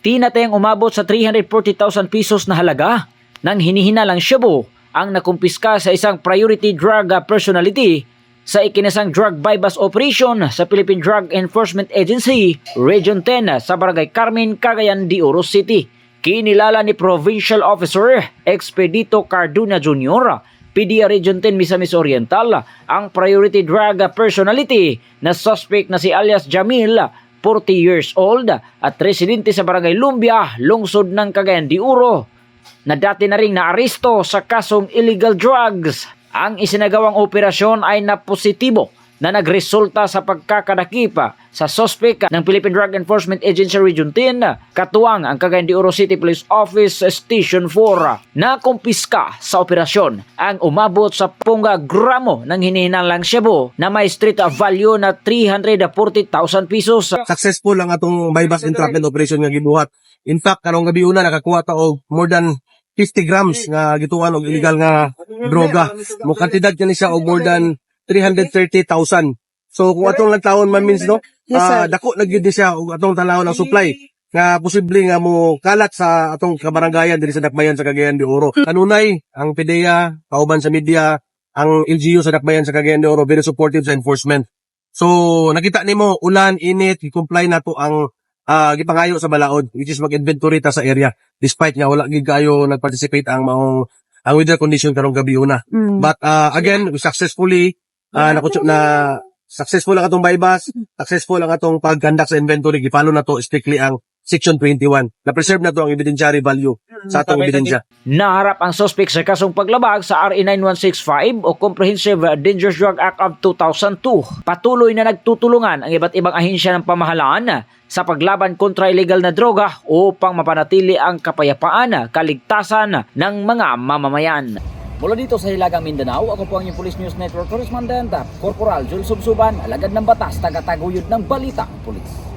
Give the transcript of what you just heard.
tinatayang umabot sa 340,000 pesos na halaga ng hinihinalang shabu ang nakumpiska sa isang priority drug personality sa ikinasang drug bypass operation sa Philippine Drug Enforcement Agency Region 10 sa Barangay Carmen, Cagayan de Oro City. Kinilala ni Provincial Officer Expedito Carduna Jr. PDA Region 10 Misamis Oriental ang priority drug personality na suspect na si alias Jamil 40 years old at residente sa Barangay Lumbia, lungsod ng Cagayan de Oro na dati na ring naaresto sa kasong illegal drugs. Ang isinagawang operasyon ay napositibo na nagresulta sa pagkakadakipa sa sospek ng Philippine Drug Enforcement Agency Region 10 katuwang ang Cagayan de Oro City Police Office Station 4 na kumpiska sa operasyon ang umabot sa punga gramo ng hinihinalang shabu na may street value na 340,000 pesos successful ang atong bypass entrapment operation nga gibuhat. In fact, karong gabi una nakakuha ta og more than 50 grams nga gituan og illegal nga droga. Mo kantidad kani siya og more than 330,000. So kung atong lang taon man means no, Yes, sir. dako na gyud siya og atong tanawon ang supply nga posible nga mo kalat sa atong kabarangayan diri sa Dakbayan sa Cagayan de Oro. Kanunay ang PDEA, kauban sa media, ang LGU sa Dakbayan sa Cagayan de Oro very supportive sa enforcement. So nakita nimo ulan, init, i-comply na to ang ah, gipangayo sa balaod which is mag-inventory ta sa area despite nga wala gid kayo nag-participate ang maong ang weather condition karong gabi una. Mm. But uh, again, we successfully uh, nakutso na successful ang atong bypass, successful ang atong pag-conduct sa inventory, gipalo na to strictly ang Section 21. Na-preserve na to ang evidentiary value sa atong ebidensya. Naharap ang suspect sa kasong paglabag sa RA 9165 o Comprehensive Dangerous Drug Act of 2002. Patuloy na nagtutulungan ang iba't ibang ahensya ng pamahalaan sa paglaban kontra illegal na droga upang mapanatili ang kapayapaan, kaligtasan ng mga mamamayan. Mula dito sa Hilagang Mindanao, ako po ang inyong Police News Network Correspondent, Corporal Jules Subsuban, alagad ng batas, tagataguyod ng balita, Police.